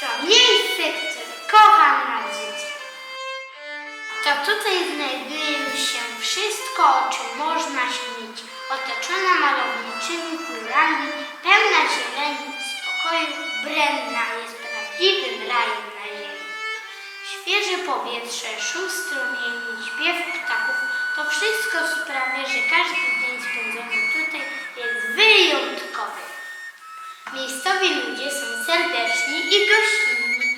To miejsce, które kocham na życie. To tutaj znajduje się wszystko, o czym można śnić. Otoczona malowniczymi chmurami, pełna zieleni spokoju, Brenna jest prawdziwym rajem na ziemi. Świeże powietrze, szum strumieni, śpiew ptaków, to wszystko sprawia, że każdy dzień spędzony tutaj jest wyjątkowy. Miejscowi ludzie są serdeczni i gościnni.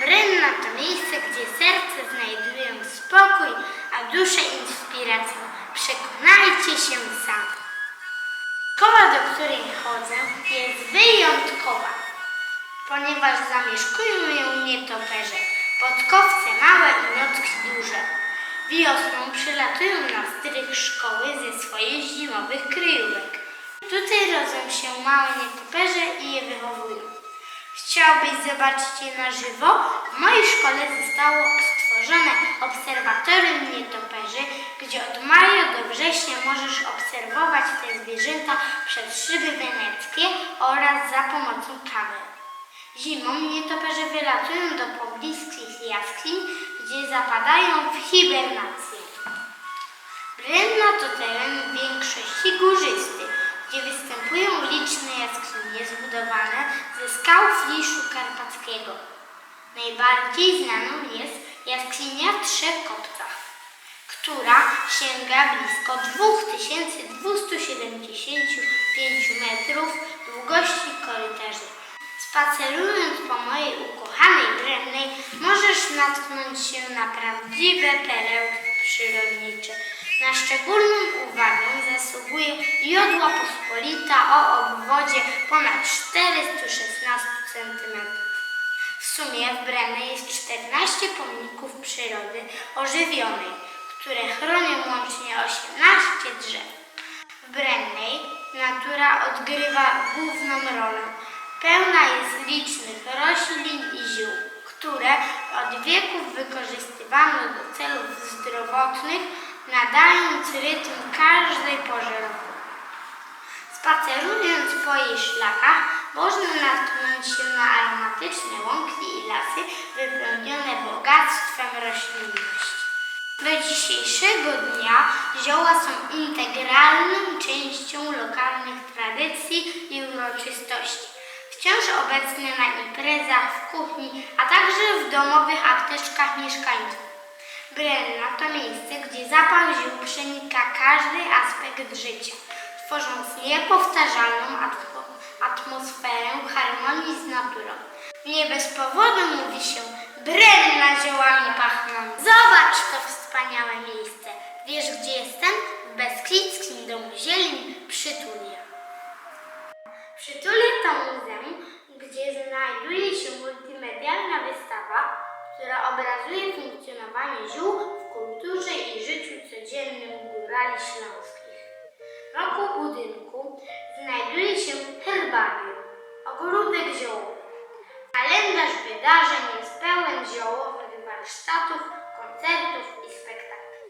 Brenna to miejsce, gdzie serce znajdują spokój, a dusze inspirację. Przekonajcie się sami. Szkoła, do której chodzę, jest wyjątkowa, ponieważ zamieszkują ją nietoperze, podkowce małe i nocki duże. Wiosną przylatują na strych szkoły ze swoich zimowych kryjówek. Tutaj rodzą się małe nietoperze i je wychowują. Chciałbyś zobaczyć je na żywo? W mojej szkole zostało stworzone obserwatorium nietoperzy, gdzie od maja do września możesz obserwować te zwierzęta przez szyby weneckie oraz za pomocą kamer. Zimą nietoperze wylatują do pobliskich jaskiń, gdzie zapadają w hibernację. Brenna to teren większości górzysty, gdzie występują liczne jaskinie zbudowane ze skał fliszu karpackiego. Najbardziej znaną jest jaskinia w Trzech Kopcach, która sięga blisko 2275 metrów długości korytarzy. Spacerując po mojej ukochanej Brennej, możesz natknąć się na prawdziwe perełki przyrodnicze. Na szczególną uwagę zasługuje Jodła Pospolita o obwodzie ponad 416 cm. W sumie w Brennej jest 14 pomników przyrody ożywionej, które chronią łącznie 18 drzew. W Brennej natura odgrywa główną rolę. Pełna jest licznych roślin i ziół, które od wieków wykorzystywano do celów zdrowotnych, nadając rytm każdej porze roku. Spacerując po jej szlakach, można natknąć się na aromatyczne łąki i lasy wypełnione bogactwem roślinności. Do dzisiejszego dnia zioła są integralną częścią lokalnych tradycji i uroczystości. Wciąż obecne na imprezach, w kuchni, a także w domowych apteczkach mieszkańców. Brenna to miejsce, gdzie zapach ziół przenika każdy aspekt życia, tworząc niepowtarzalną atmo- atmosferę harmonii z naturą. Nie bez powodu mówi się Brenna ziołami pachną. Zobacz to wspaniałe miejsce. Wiesz gdzie jestem? W Beskidzkim Domu Zieleni przy Tulie. Przytulie to muzeum, gdzie znajduje się multimedialna wystawa, która obrazuje funkcjonowanie ziół w kulturze i życiu codziennym górali śląskich. Wokół budynku znajduje się herbarium, ogródek ziołowy. Kalendarz wydarzeń jest pełen ziołowych warsztatów, koncertów i spektakli.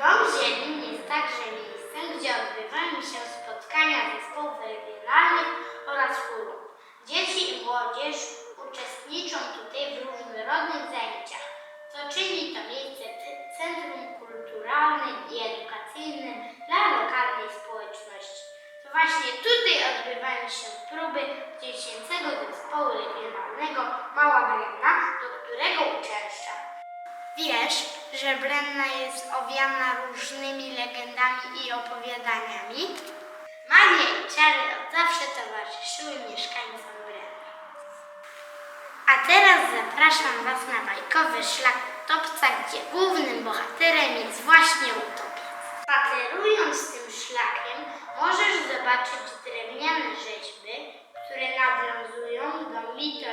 Dom Zieleń jest także miejscem, gdzie odbywają się spotkania zespołów regionalnych oraz chóru. Dzieci i młodzież uczestniczą zajęciach, co czyni to miejsce centrum kulturalnym i edukacyjnym dla lokalnej społeczności. To właśnie tutaj odbywają się próby dziecięcego zespołu regionalnego Mała Brenna, do którego uczęszczam. Wiesz, że Brenna jest owiana różnymi legendami i opowiadaniami? Magia i czary od zawsze towarzyszyły mieszkańcom Brenna. A teraz zapraszam Was na bajkowy szlak utopca, gdzie głównym bohaterem jest właśnie utopiec. Spacerując tym szlakiem, możesz zobaczyć drewniane rzeźby, które nawiązują do mitologii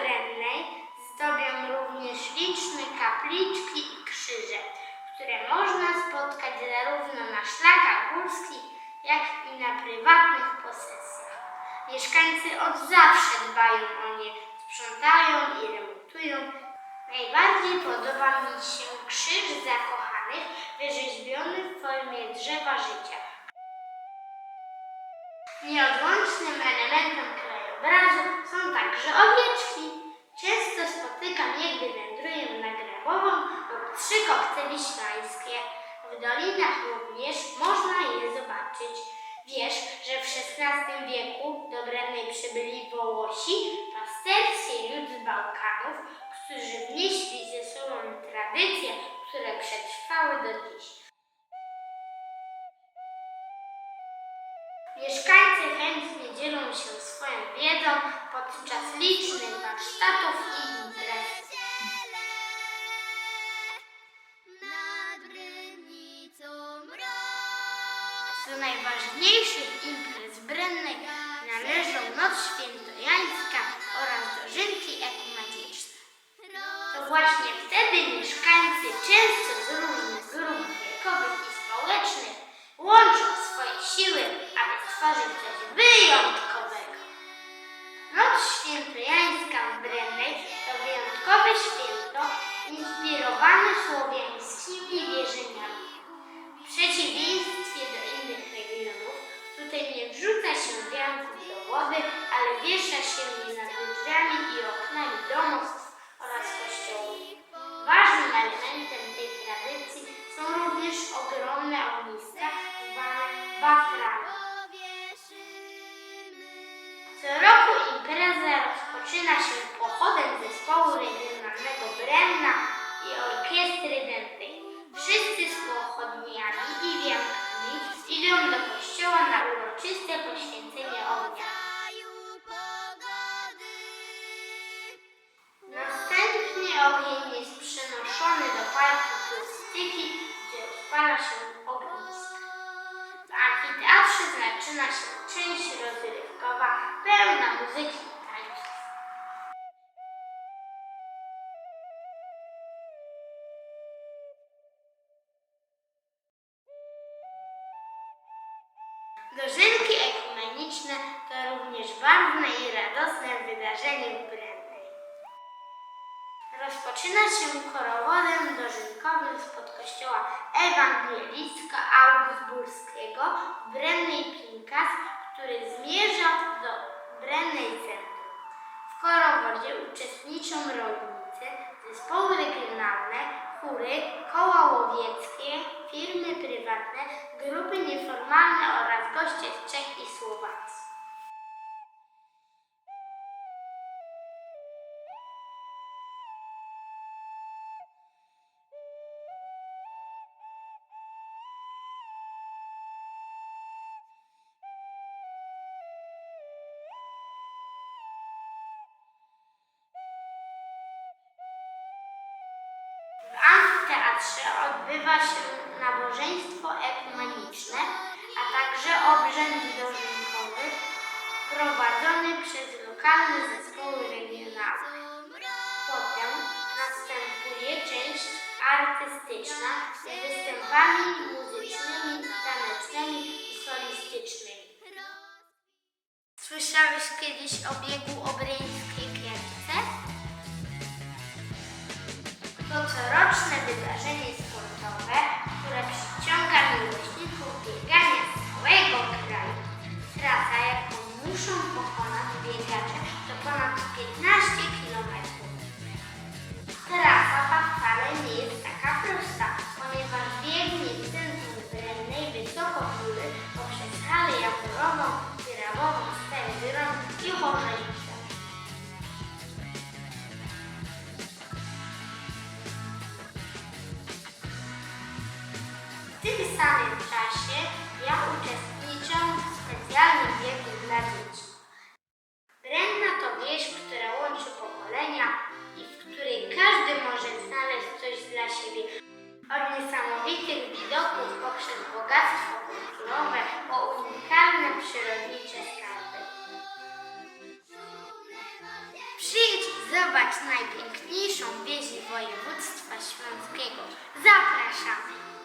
Brennej zdobią również liczne kapliczki i krzyże, które można spotkać zarówno na szlakach górskich, jak i na prywatnych posesjach. Mieszkańcy od zawsze dbają o nie, sprzątają i remontują. Najbardziej podoba mi się są także owieczki. Często spotykam je, gdy wędruję na Grabową lub trzy kopce wiślańskie. W dolinach również można je zobaczyć. Wiesz, że w XVI wieku do Brennej przybyli Wołosi, pasterscy lud z Bałkanów, którzy wnieśli ze sobą tradycje, które przetrwały do dziś. Mieszkańcy chętnie dzielą się swoją licznych warsztatów i imprez. Do najważniejszych imprez brennej należą Noc Świętojańska oraz dożynki ekumeniczne. To właśnie wtedy mieszkańcy często z różnych grup wiekowych i społecznych łączą swoje siły, aby stworzyć coś wyjątkowego. Noc Świętojańska w Brennej to wyjątkowe święto inspirowane słowiańskimi wierzeniami. Rozpoczyna się pochodem zespołu regionalnego Brenna i orkiestry dętej. Wszyscy z pochodniami i wiankami idą do kościoła na uroczyste poświęcenie ognia. Następnie ogień jest przenoszony do parku turystyki, gdzie odpala się ognisko. W amfiteatrze zaczyna się część rozrywkowa, pełna muzyki Dożynki ekumeniczne to również barwne i radosne wydarzenie w Brennej. Rozpoczyna się korowodem dożynkowym spod kościoła ewangelicko-augustburskiego w Brennej Pinkas, który zmierza do Brennej Centrum. W korowodzie uczestniczą rolnicy, zespoły regionalne, chóry, koła łowieckie, firmy prywatne, grupy nieformalne oraz goście z Czech i Słowacji. W amfiteatrze odbywa się nabożeństwo ekumeniczne, a także obrzęd dożynkowy prowadzony przez lokalne zespoły regionalne. Potem następuje część artystyczna z występami muzycznymi, tanecznymi i solistycznymi. Słyszałeś kiedyś o biegu obreńskiej coroczne wydarzenie sportowe, które przyciąga miłośników biegania z całego kraju. Trasa, jaką muszą pokonać biegacze, to ponad 15 km. Trasa ta wcale nie jest taka prosta, ponieważ biegnie w centrum Brennej wysoko góry poprzez halę jaworową, grabową, stężyrą i chorzelicę. Tym samym czasie ja uczestniczę w specjalnym biegu dla dzieci. Brenna to wieś, która łączy pokolenia i w której każdy może znaleźć coś dla siebie. Od niesamowitych widoków poprzez bogactwo kulturowe po unikalne przyrodnicze skarby. Przyjdź Zobacz najpiękniejszą wieś województwa śląskiego. Zapraszamy!